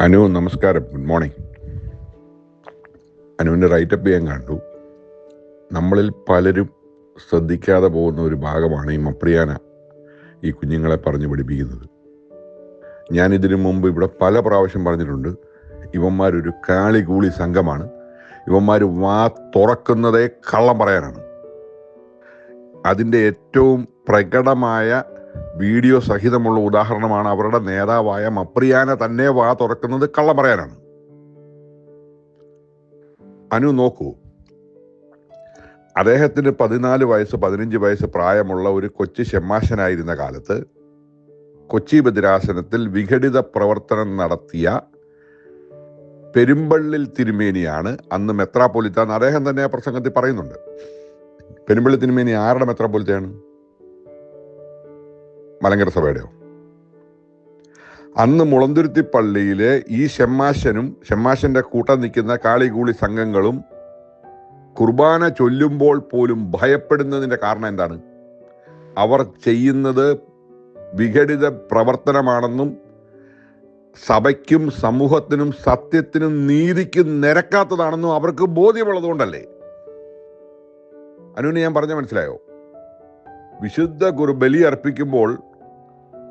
അനു നമസ്കാരം. Good morning അനുവിന്റെ writeup ഞാൻ കണ്ടു. നമ്മളിൽ പലരും ശ്രദ്ധിക്കാതെ പോകുന്ന ഒരു ഭാഗമാണ് ഈ മപ്രിയാന ഈ കുഞ്ഞുങ്ങളെ പറഞ്ഞു പഠിപ്പിക്കുന്നത്. ഞാൻ ഇതിനു മുമ്പ് ഇവിടെ പല പ്രാവശ്യം പറഞ്ഞിട്ടുണ്ട് ഇവന്മാരൊരു കാളികൂളി സംഘമാണ്. ഇവന്മാർ വാ തുറക്കുന്നതേ കള്ളം പറയാനാണ്. അതിന്റെ ഏറ്റവും പ്രകടമായ വീഡിയോ സഹിതമുള്ള ഉദാഹരണമാണ് അവരുടെ നേതാവായ മപ്രിയാന തന്നെ വാ തുറക്കുന്നത് കള്ള പറയാനാണ് അനു നോക്കൂ. അദ്ദേഹത്തിന് പതിനാല് വയസ്സ് പതിനഞ്ച് വയസ്സ് പ്രായമുള്ള ഒരു കൊച്ചി ഷെമ്മാശനായിരുന്ന കാലത്ത് കൊച്ചി ബദിരാസനത്തിൽ വിഘടിത പ്രവർത്തനം നടത്തിയ പെരുമ്പള്ളിൽ തിരുമേനിയാണ് അന്ന് മെത്രാപ്പൊലിത്ത എന്ന് അദ്ദേഹം തന്നെ ആ പ്രസംഗത്തിൽ പറയുന്നുണ്ട്. പെരുമ്പള്ളി തിരുമേനി ആരുടെ മെത്രാപ്പൊലിത്തയാണ്? മലങ്കര സഭയുടെയോ? അന്ന് മുളന്തുരുത്തി പള്ളിയിലെ ഈ ഷെമ്മാശനും ഷെമ്മാശന്റെ കൂട്ടം നിൽക്കുന്ന കാളികൂളി സംഘങ്ങളും കുർബാന ചൊല്ലുമ്പോൾ പോലും ഭയപ്പെടുന്നതിന്റെ കാരണം എന്താണ്? അവർ ചെയ്യുന്നത് വിഘടിത പ്രവർത്തനമാണെന്നും സഭയ്ക്കും സമൂഹത്തിനും സത്യത്തിനും നീതിക്കും നിരക്കാത്തതാണെന്നും അവർക്ക് ബോധ്യമുള്ളതുകൊണ്ടല്ലേ? അനുവിന് ഞാൻ പറഞ്ഞ മനസ്സിലായോ? വിശുദ്ധ ഗുരു ബലി അർപ്പിക്കുമ്പോൾ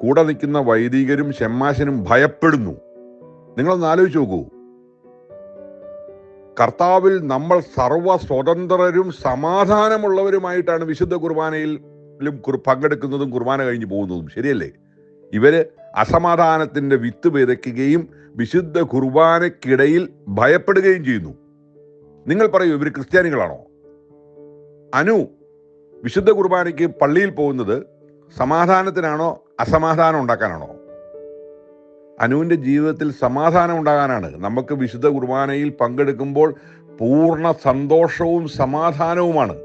കൂടെ നിൽക്കുന്ന വൈദികരും ഷെമ്മാശനും ഭയപ്പെടുന്നു. നിങ്ങളൊന്ന് ആലോചിച്ച് നോക്കൂ. കർത്താവിൽ നമ്മൾ സർവ സ്വതന്ത്രരും സമാധാനമുള്ളവരുമായിട്ടാണ് വിശുദ്ധ കുർബാനയിലും കുർ- പങ്കെടുക്കുന്നതും കുർബാന കഴിഞ്ഞ് പോകുന്നതും. ശരിയല്ലേ? ഇവർ അസമാധാനത്തിന്റെ വിത്ത് വിതയ്ക്കുകയും വിശുദ്ധ കുർബാനയ്ക്കിടയിൽ ഭയപ്പെടുകയും ചെയ്യുന്നു. നിങ്ങൾ പറയൂ ഇവർ ക്രിസ്ത്യാനികളാണോ? അനു വിശുദ്ധ കുർബാനയ്ക്ക് പള്ളിയിൽ പോകുന്നത് സമാധാനത്തിനാണോ അസമാധാനം ഉണ്ടാക്കാനാണോ? അനുവിന്റെ ജീവിതത്തിൽ സമാധാനം ഉണ്ടാകാനാണ്. നമുക്ക് വിശുദ്ധ കുർബാനയിൽ പങ്കെടുക്കുമ്പോൾ പൂർണ സന്തോഷവും സമാധാനവുമാണ്.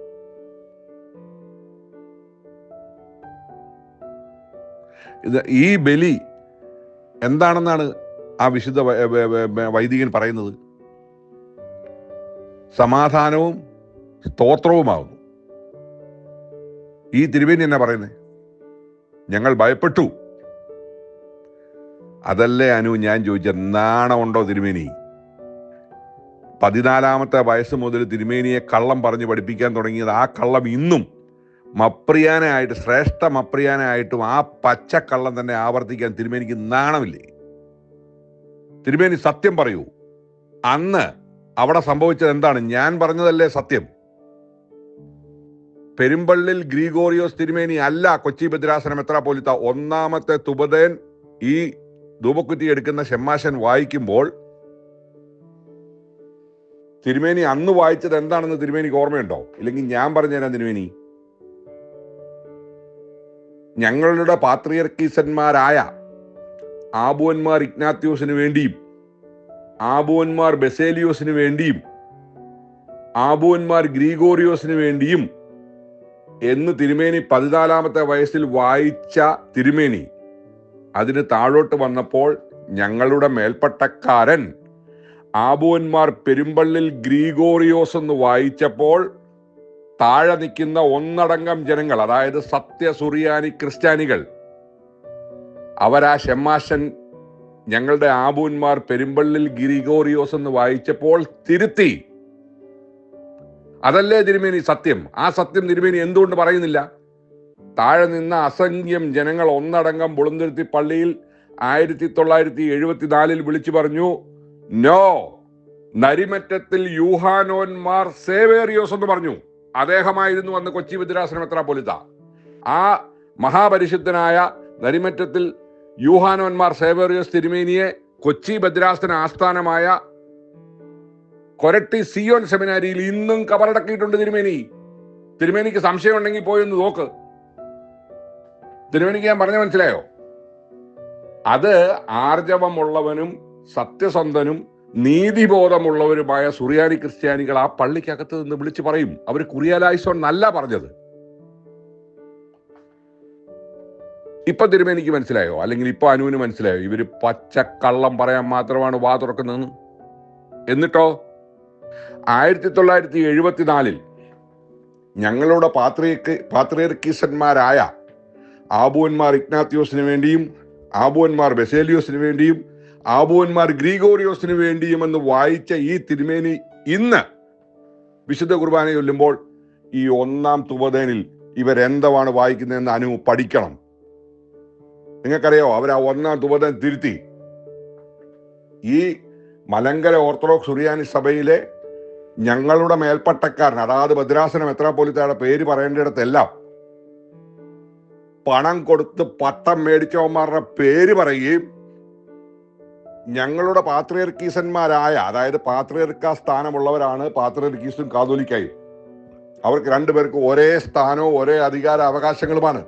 ഇത് ഈ ബലി എന്താണെന്നാണ് ആ വിശുദ്ധ വൈദികൻ പറയുന്നത്? സമാധാനവും സ്തോത്രവുമാകുന്നു. ഈ തിരുവേനി എന്നാ പറയുന്നത് ഞങ്ങൾ ഭയപ്പെട്ടു. അതല്ലേ അനു ഞാൻ ചോദിച്ച നാണമുണ്ടോ തിരുമേനി? പതിനാലാമത്തെ വയസ്സ് മുതൽ തിരുമേനിയെ കള്ളം പറഞ്ഞ് പഠിപ്പിക്കാൻ തുടങ്ങിയത് ആ കള്ളം ഇന്നും മപ്രിയാനായിട്ട് ശ്രേഷ്ഠ മപ്രിയാനായിട്ടും ആ പച്ചക്കള്ളം തന്നെ ആവർത്തിക്കാൻ തിരുമേനിക്ക് നാണമില്ലേ? തിരുമേനി സത്യം പറയൂ. അന്ന് അവിടെ സംഭവിച്ചത് എന്താണ്? ഞാൻ പറഞ്ഞതല്ലേ സത്യം. പെരുമ്പള്ളിൽ ഗ്രീഗോറിയോസ് തിരുമേനി അല്ല കൊച്ചി ഭദ്രാസന മെത്രാപോലിത്ത ഒന്നാമത്തെ തുപതേൻ ഈ ധൂപക്കുറ്റി എടുക്കുന്ന ഷെമ്മാശൻ വായിക്കുമ്പോൾ തിരുമേനി അന്ന് വായിച്ചത് എന്താണെന്ന് തിരുമേനിക്ക് ഓർമ്മയുണ്ടോ? ഇല്ലെങ്കിൽ ഞാൻ പറഞ്ഞുതരാം തിരുമേനി. ഞങ്ങളുടെ പാത്രിയർക്കീസന്മാരായ ആബുവന്മാർ ഇഗ്നാത്യോസിന് വേണ്ടിയും ആബുവന്മാർ ബെസേലിയോസിന് വേണ്ടിയും ആബുവന്മാർ ഗ്രീഗോറിയോസിന് വേണ്ടിയും എന്ന് തിരുമേനി പതിനാലാമത്തെ വയസ്സിൽ വായിച്ച തിരുമേനി അതിന് താഴോട്ട് വന്നപ്പോൾ ഞങ്ങളുടെ മേൽപ്പട്ടക്കാരൻ ആബുവന്മാർ പെരുമ്പള്ളിൽ ഗ്രീഗോറിയോസ് എന്ന് വായിച്ചപ്പോൾ താഴെ നിൽക്കുന്ന ഒന്നടങ്കം ജനങ്ങൾ അതായത് സത്യ സുറിയാനി ക്രിസ്ത്യാനികൾ അവരാ ഷെമ്മാശൻ ഞങ്ങളുടെ ആബൂന്മാർ പെരുമ്പള്ളിൽ ഗ്രിഗോറിയോസ് എന്ന് വായിച്ചപ്പോൾ തിരുത്തി. അതല്ലേ തിരുമേനി സത്യം? ആ സത്യം തിരുമേനി എന്തുകൊണ്ട് പറയുന്നില്ല? താഴെ നിന്ന അസംഖ്യം ജനങ്ങൾ ഒന്നടങ്കം പുളന്തുരുത്തി പള്ളിയിൽ ആയിരത്തി തൊള്ളായിരത്തി എഴുപത്തിനാലിൽ വിളിച്ചു പറഞ്ഞു നോ നരിമറ്റത്തിൽ യൂഹാനോന്മാർ സേവേറിയോസ് എന്ന് പറഞ്ഞു. അദ്ദേഹമായിരുന്നു അന്ന് കൊച്ചി ഭദ്രാസനം എത്ര പോലിത്ത ആ മഹാപരിശുദ്ധനായ നരിമറ്റത്തിൽ യൂഹാനോന്മാർ സേവേറിയോസ് തിരുമേനിയെ കൊച്ചി ഭദ്രാസന ആസ്ഥാനമായ കൊരട്ടി സിയോൻ സെമിനാരിയിൽ ഇന്നും കബറടക്കിയിട്ടുണ്ട് തിരുമേനി. തിരുമേനിക്ക് സംശയം ഉണ്ടെങ്കിൽ പോയി ഒന്ന് നോക്ക്. തിരുമേനിക്ക് ഞാൻ പറഞ്ഞ മനസ്സിലായോ? അത് ആർജവമുള്ളവനും സത്യസന്ധനും നീതിബോധമുള്ളവരുമായ സുറിയാനി ക്രിസ്ത്യാനികൾ ആ പള്ളിക്കകത്ത് നിന്ന് വിളിച്ചു പറയും. അവർ കുറിയാലായിസോൺ നല്ല പറഞ്ഞത്. ഇപ്പൊ തിരുമേനിക്ക് മനസ്സിലായോ? അല്ലെങ്കിൽ ഇപ്പൊ അനുവിന് മനസ്സിലായോ? ഇവർ പച്ചക്കള്ളം പറയാൻ മാത്രമാണ് വാ തുറക്കുന്നതെന്ന്. എന്നിട്ടോ? ആയിരത്തി തൊള്ളായിരത്തി എഴുപത്തിനാലിൽ ഞങ്ങളുടെ പാത്രിയക്ക് പാത്രിയർക്കീസന്മാരായ ആബുവന്മാർ ഇഗ്നാത്യോസിന് വേണ്ടിയും ആബുവന്മാർ ബെസേലിയോസിന് വേണ്ടിയും ആബുവന്മാർ ഗ്രീഗോറിയോസിന് വേണ്ടിയും എന്ന് വായിച്ച ഈ തിരുമേനി ഇന്ന് വിശുദ്ധ കുർബാന ചൊല്ലുമ്പോൾ ഈ ഒന്നാം തുപതേനിൽ ഇവരെന്തവാണ് വായിക്കുന്നതെന്ന് അനു പഠിക്കണം. നിങ്ങൾക്കറിയോ അവർ ആ ഒന്നാം തുപതൻ തിരുത്തി. ഈ മലങ്കര ഓർത്തഡോക്സ് സുറിയാനി സഭയിലെ ഞങ്ങളുടെ മേൽപ്പട്ടക്കാരൻ അതാത് ഭദ്രാസന മെത്രാപ്പൊലിത്തയുടെ പേര് പറയേണ്ടിടത്തെല്ലാം പണം കൊടുത്ത് പട്ടം മേടിച്ചവന്മാരുടെ പേര് പറയുകയും ഞങ്ങളുടെ പാത്രിയർക്കീസന്മാരായ അതായത് പാത്രിയർക്ക സ്ഥാനമുള്ളവരാണ് പാത്രിയർക്കീസും കാതോലിക്കായും. അവർക്ക് രണ്ടുപേർക്ക് ഒരേ സ്ഥാനവും ഒരേ അധികാര അവകാശങ്ങളുമാണ്.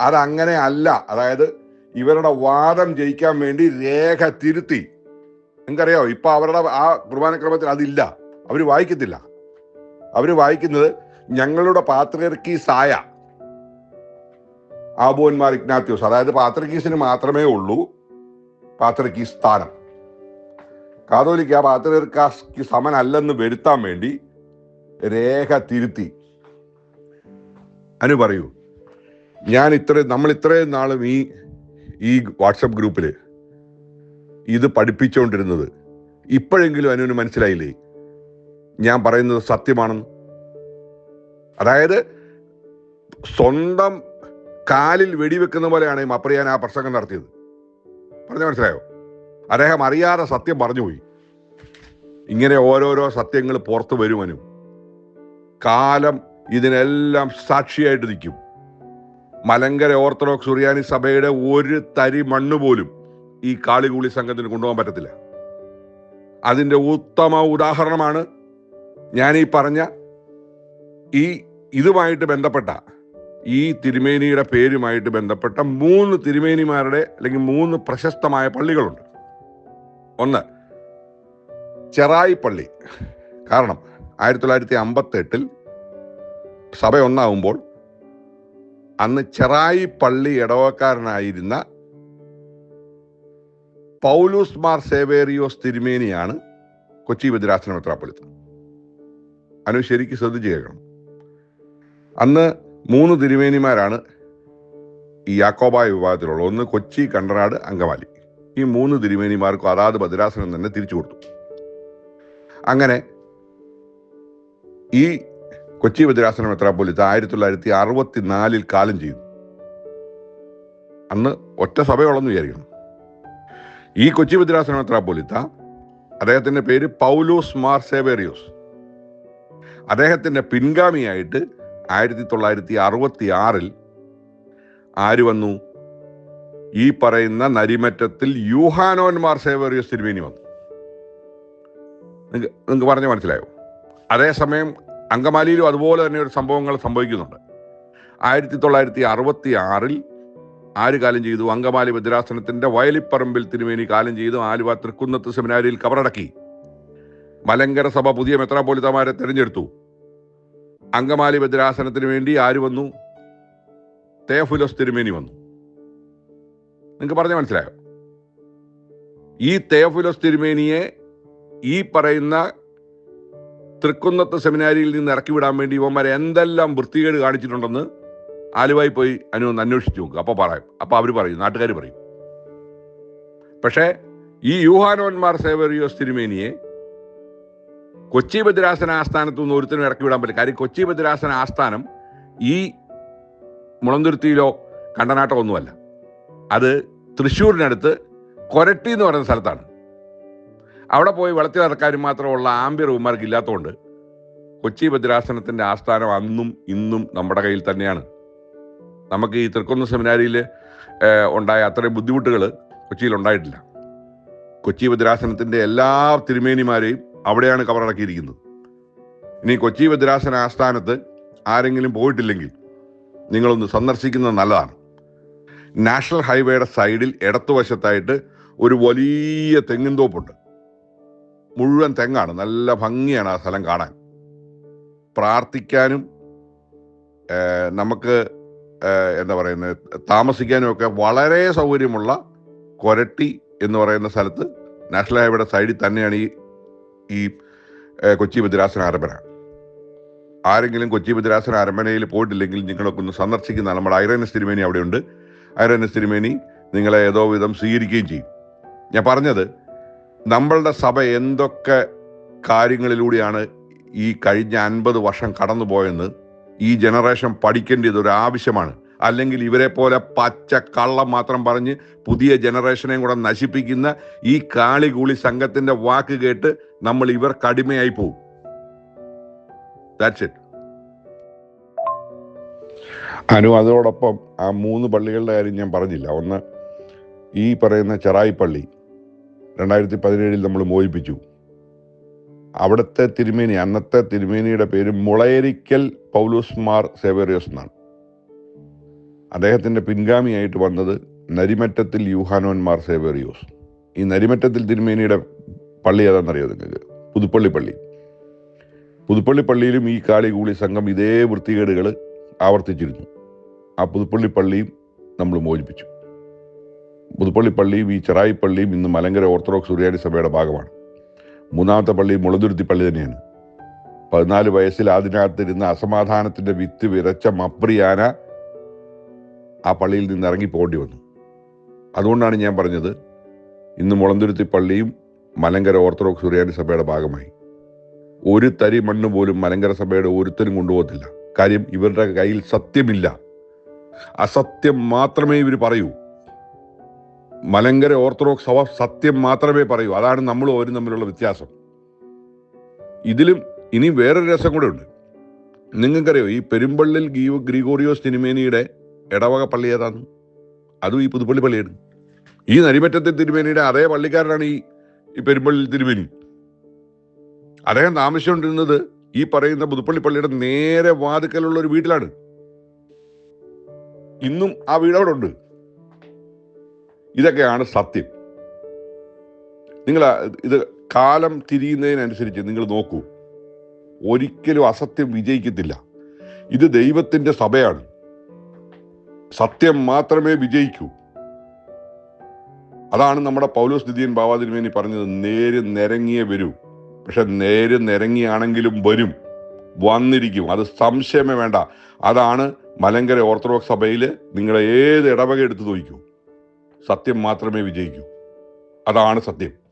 അതങ്ങനെ അല്ല. അതായത് ഇവരുടെ വാദം ജയിക്കാൻ വേണ്ടി രേഖ തിരുത്തി. നിങ്ങൾക്കറിയാവോ? ഇപ്പൊ അവരുടെ ആ കുർബാനക്രമത്തിൽ അതില്ല. അവർ വായിക്കത്തില്ല. അവർ വായിക്കുന്നത് ഞങ്ങളുടെ പാത്രിയർക്കീസായ ആബോന്മാർ ഇഗ്നാത്യോസ് അതായത് പാത്രക്കീസിന് മാത്രമേ ഉള്ളൂ പാത്രക്കീസ് സ്ഥാനം. കാതോലിക്ക പാത്രികർക്ക് സമനല്ലെന്ന് വരുത്താൻ വേണ്ടി രേഖ തിരുത്തി. അനു പറയൂ ഞാൻ ഇത്ര നമ്മൾ ഇത്രയും നാളും ഈ ഈ വാട്സപ്പ് ഗ്രൂപ്പിൽ ഇത് പഠിപ്പിച്ചുകൊണ്ടിരുന്നത് ഇപ്പോഴെങ്കിലും അനുവിന് മനസ്സിലായില്ലേ? ഞാൻ പറയുന്നത് സത്യമാണെന്ന്. അതായത് സ്വന്തം കാലിൽ വെടിവെക്കുന്ന പോലെയാണ് മപ്രിയാൻ ആ പ്രസംഗം നടത്തിയത്. പറഞ്ഞ മനസ്സിലായോ? അദ്ദേഹം അറിയാതെ സത്യം പറഞ്ഞുപോയി. ഇങ്ങനെ ഓരോരോ സത്യങ്ങൾ പുറത്തു വരുവനും കാലം ഇതിനെല്ലാം സാക്ഷിയായിട്ട് നിൽക്കും. മലങ്കര ഓർത്തഡോക്സ് സുറിയാനി സഭയുടെ ഒരു തരി മണ്ണ് പോലും ഈ കാളികൂളി സംഘത്തിന് കൊണ്ടുപോകാൻ പറ്റത്തില്ല. അതിന്റെ ഉത്തമ ഉദാഹരണമാണ് ഞാൻ ഈ പറഞ്ഞ ഈ ഇതുമായിട്ട് ബന്ധപ്പെട്ട ഈ തിരുമേനിയുടെ പേരുമായിട്ട് ബന്ധപ്പെട്ട മൂന്ന് തിരുമേനിമാരുടെ അല്ലെങ്കിൽ മൂന്ന് പ്രശസ്തമായ പള്ളികളുണ്ട്. ഒന്ന് ചെറായി പള്ളി കാരണം ആയിരത്തി തൊള്ളായിരത്തി അമ്പത്തി എട്ടിൽ സഭ ഒന്നാവുമ്പോൾ അന്ന് ചെറായി പള്ളി ഇടവക്കാരനായിരുന്ന പൗലൂസ് മാർ സേവേറിയോസ് തിരുമേനിയാണ് കൊച്ചി ഭദ്രാസന മെത്രാപ്പൊലിത്ത അനു ശരിക്ക് ശ്രദ്ധിച്ച് കേൾക്കണം. അന്ന് മൂന്ന് തിരുമേനിമാരാണ് ഈ യാക്കോബായ വിഭാഗത്തിലുള്ള ഒന്ന് കൊച്ചി കണ്ടനാട് അങ്കമാലി. ഈ മൂന്ന് തിരുമേനിമാർക്കും അതാത് ഭദ്രാസനം തന്നെ തിരിച്ചു കൊടുത്തു. അങ്ങനെ ഈ കൊച്ചി ഭദ്രാസന മെത്രാപ്പൊലിത്ത ആയിരത്തി തൊള്ളായിരത്തി അറുപത്തി നാലിൽ കാലം ചെയ്തു. അന്ന് ഒറ്റ സഭയോളന്ന് വിചാരിക്കണം. ഈ കൊച്ചി ഭദ്രാസന മെത്രാപ്പൊലിത്ത അദ്ദേഹത്തിന്റെ പേര് പൗലോസ് മാർ സേവേറിയോസ് അദ്ദേഹത്തിന്റെ പിൻഗാമിയായിട്ട് ആയിരത്തി തൊള്ളായിരത്തി അറുപത്തി ആറിൽ ആര് വന്നു? ഈ പറയുന്ന നരിമറ്റത്തിൽ യൂഹാനോന്മാർ സേവേറിയോസ് തിരുമേനി വന്നു. നിങ്ങൾക്ക് പറഞ്ഞ മനസ്സിലായോ? അതേസമയം അങ്കമാലിയിലും അതുപോലെ തന്നെ ഒരു സംഭവങ്ങൾ സംഭവിക്കുന്നുണ്ട്. ആയിരത്തി തൊള്ളായിരത്തി അറുപത്തി ആറിൽ ആര് കാലം ചെയ്തു? അങ്കമാലി ഭദ്രാസനത്തിന്റെ വയലിപ്പറമ്പിൽ തിരുമേനി കാലം ചെയ്തു. ആലുവ തൃക്കുന്നത്ത് സെമിനാരിയിൽ കബറടക്കി. മലങ്കര സഭ പുതിയ മെത്രാപോലിത്തമാരെ തിരഞ്ഞെടുത്തു. അങ്കമാലി ഭദ്രാസനത്തിന് വേണ്ടി ആര് വന്നു? തേഫുലോസ് തിരുമേനി വന്നു. നിങ്ങൾക്ക് പറഞ്ഞ മനസ്സിലായോ? ഈ തേഫുലോസ് തിരുമേനിയെ ഈ പറയുന്ന തൃക്കുന്നത്ത് സെമിനാരിയിൽ നിന്ന് ഇറക്കി വിടാൻ വേണ്ടി ഇവന്മാരെ എന്തെല്ലാം വൃത്തികേട് കാണിച്ചിട്ടുണ്ടെന്ന് ആലുവായി പോയി അനു അന്വേഷിച്ചു നോക്കുക അപ്പോൾ പറയും. അപ്പോൾ അവർ പറയും. നാട്ടുകാർ പറയും. പക്ഷേ ഈ യൂഹാനോന്മാർ സേവറിയോസ് തിരുമേനിയെ കൊച്ചി ബദ്രാസന ആസ്ഥാനത്തു നിന്ന് ഒരുത്തിനും ഇറക്കി വിടാൻ പറ്റില്ല. കാര്യം കൊച്ചി ബദ്രാസന ആസ്ഥാനം ഈ മുളന്തുരുത്തിയിലോ കണ്ടനാട്ടോ ഒന്നുമല്ല. അത് തൃശ്ശൂരിനടുത്ത് കൊരട്ടി എന്ന് പറയുന്ന സ്ഥലത്താണ്. അവിടെ പോയി വെള്ളത്തിൽ ഇറക്കാനും മാത്രമുള്ള ആംബിയർ ഉമാർക്ക് ഇല്ലാത്തതുകൊണ്ട് കൊച്ചി ഭദ്രാസനത്തിന്റെ ആസ്ഥാനം അന്നും ഇന്നും നമ്മുടെ കയ്യിൽ തന്നെയാണ്. നമുക്ക് ഈ തൃക്കൊന്ന സെമിനാരിയിൽ ഉണ്ടായ അത്രയും ബുദ്ധിമുട്ടുകൾ കൊച്ചിയിൽ ഉണ്ടായിട്ടില്ല. കൊച്ചി ഭദ്രാസനത്തിന്റെ എല്ലാ തിരുമേനിമാരെയും അവിടെയാണ് കവറടക്കിയിരിക്കുന്നത് ഇനി കൊച്ചി ഭദ്രാസന ആസ്ഥാനത്ത് ആരെങ്കിലും പോയിട്ടില്ലെങ്കിൽ നിങ്ങളൊന്ന് സന്ദർശിക്കുന്നത് നല്ലതാണ്. നാഷണൽ ഹൈവേയുടെ സൈഡിൽ ഇടത്തുവശത്തായിട്ട് ഒരു വലിയ തെങ്ങിൻ തോപ്പുണ്ട്. മുഴുവൻ തെങ്ങാണ്. നല്ല ഭംഗിയാണ് ആ സ്ഥലം കാണാൻ. പ്രാർത്ഥിക്കാനും നമുക്ക് എന്താ പറയുന്നത് താമസിക്കാനും ഒക്കെ വളരെ സൗകര്യമുള്ള കൊരട്ടി എന്ന് പറയുന്ന സ്ഥലത്ത് നാഷണൽ ഹൈവേയുടെ സൈഡിൽ തന്നെയാണ് ഈ ഈ കൊച്ചി ഭദ്രാസന അരമന ആരെങ്കിലും കൊച്ചി ഭദ്രാസന അരമനയിൽ പോയിട്ടില്ലെങ്കിൽ നിങ്ങളൊക്കെ ഒന്ന് സന്ദർശിക്കുന്ന നമ്മുടെ ഐറനസ് തിരുമേനി അവിടെയുണ്ട്. ഐറനസ് തിരുമേനി നിങ്ങളെ ഏതോ വിധം സ്വീകരിക്കുകയും ചെയ്യും. ഞാൻ പറഞ്ഞത് നമ്മളുടെ സഭ എന്തൊക്കെ കാര്യങ്ങളിലൂടെയാണ് ഈ കഴിഞ്ഞ അൻപത് വർഷം കടന്നുപോയെന്ന് ഈ ജനറേഷൻ പഠിക്കേണ്ടത് ഒരു ആവശ്യമാണ്. അല്ലെങ്കിൽ ഇവരെ പോലെ പച്ച കള്ളം മാത്രം പറഞ്ഞ് പുതിയ ജനറേഷനെയും കൂടെ നശിപ്പിക്കുന്ന ഈ കാളികൂളി സംഘത്തിന്റെ വാക്ക് കേട്ട് നമ്മൾ ഇവർ കടിമയായി പോകും ദാറ്റ്സ് ഇറ്റ് അനു അതോടൊപ്പം ആ മൂന്ന് പള്ളികളുടെ കാര്യം ഞാൻ പറഞ്ഞില്ല. ഒന്ന് ഈ പറയുന്ന ചെറായി പള്ളി രണ്ടായിരത്തി പതിനേഴിൽ നമ്മൾ മോചിപ്പിച്ചു അവിടുത്തെ തിരുമേനി അന്നത്തെ തിരുമേനിയുടെ പേര് മുളയരിക്കൽ പൗലൂസ് മാർ സേവേറിയോസ് എന്നാണ്. അദ്ദേഹത്തിന്റെ പിൻഗാമിയായിട്ട് വന്നത് നരിമറ്റത്തിൽ യൂഹാനോൻ മാർ സേവേറിയോസ്. ഈ നരിമറ്റത്തിൽ തിരുമേനിയുടെ പള്ളി ഏതാണെന്നറിയോ നിങ്ങൾക്ക്? പുതുപ്പള്ളി പള്ളി പുതുപ്പള്ളി പള്ളിയിലും ഈ കാളികൂളി സംഘം ഇതേ വൃത്തികേടുകൾ ആവർത്തിച്ചിരുന്നു. ആ പുതുപ്പള്ളി പള്ളിയും നമ്മൾ മോചിപ്പിച്ചു. പുതുപ്പള്ളി പള്ളിയും ഈ ചെറായി പള്ളിയും ഇന്ന് മലങ്കര ഓർത്തഡോക്സ് സുറിയാനി സഭയുടെ ഭാഗമാണ്. മൂന്നാമത്തെ പള്ളി മുളതുരുത്തി പള്ളി തന്നെയാണ്. പതിനാല് വയസ്സിൽ അതിനകത്തിരുന്ന അസമാധാനത്തിന്റെ വിത്ത് വിതച്ച മപ്രിയാന ആ പള്ളിയിൽ നിന്ന് ഇറങ്ങി പോകേണ്ടി വന്നു. അതുകൊണ്ടാണ് ഞാൻ പറഞ്ഞത് ഇന്ന് മുളന്തുരുത്തി പള്ളിയും മലങ്കര ഓർത്തഡോക്സ് സുറിയാനി സഭയുടെ ഭാഗമായി. ഒരു തരി മണ്ണ് പോലും മലങ്കര സഭയുടെ ഒരുത്തരും കൊണ്ടുപോകത്തില്ല. കാര്യം ഇവരുടെ കയ്യിൽ സത്യമില്ല. അസത്യം മാത്രമേ ഇവർ പറയൂ. മലങ്കര ഓർത്തഡോക്സ് സഭ സത്യം മാത്രമേ പറയൂ. അതാണ് നമ്മൾ ഓരും തമ്മിലുള്ള വ്യത്യാസം. ഇതിലും ഇനി വേറൊരു രസം കൂടെ ഉണ്ട്. നിങ്ങൾക്കറിയോ ഈ പെരുമ്പള്ളിൽ ഗീവ സിനിമേനിയുടെ ഇടവക പള്ളി ഏതാണ് അതും ഈ പുതുപ്പള്ളി പള്ളിയാണ്. ഈ നരിമറ്റത്തെ തിരുമേനിയുടെ അതേ പള്ളിക്കാരനാണ് ഈ ഈ പെരുമ്പള്ളി തിരുമേനി. അദ്ദേഹം താമസിച്ചുകൊണ്ടിരുന്നത് ഈ പറയുന്ന പുതുപ്പള്ളി പള്ളിയുടെ നേരെ വാതുക്കലുള്ള ഒരു വീട്ടിലാണ്. ഇന്നും ആ വീട് അവിടെ ഉണ്ട്. ഇതൊക്കെയാണ് സത്യം. നിങ്ങൾ ഇത് കാലം തിരിയുന്നതിനനുസരിച്ച് നിങ്ങൾ നോക്കൂ. ഒരിക്കലും അസത്യം വിജയിക്കത്തില്ല. ഇത് ദൈവത്തിന്റെ സഭയാണ്. സത്യം മാത്രമേ വിജയിക്കൂ. അതാണ് നമ്മുടെ പൗലോസ് നിധിയൻ ബാവാതിരുമേനി പറഞ്ഞത് നേര് നിരങ്ങിയേ വരൂ. പക്ഷെ നേര് നിരങ്ങിയാണെങ്കിലും വരും. വന്നിരിക്കും. അത് സംശയമേ വേണ്ട. അതാണ് മലങ്കര ഓർത്തഡോക്സ് സഭയിൽ നിങ്ങളെ ഏത് ഇടവക എടുത്തു നോക്കൂ സത്യം മാത്രമേ വിജയിക്കൂ. അതാണ് സത്യം.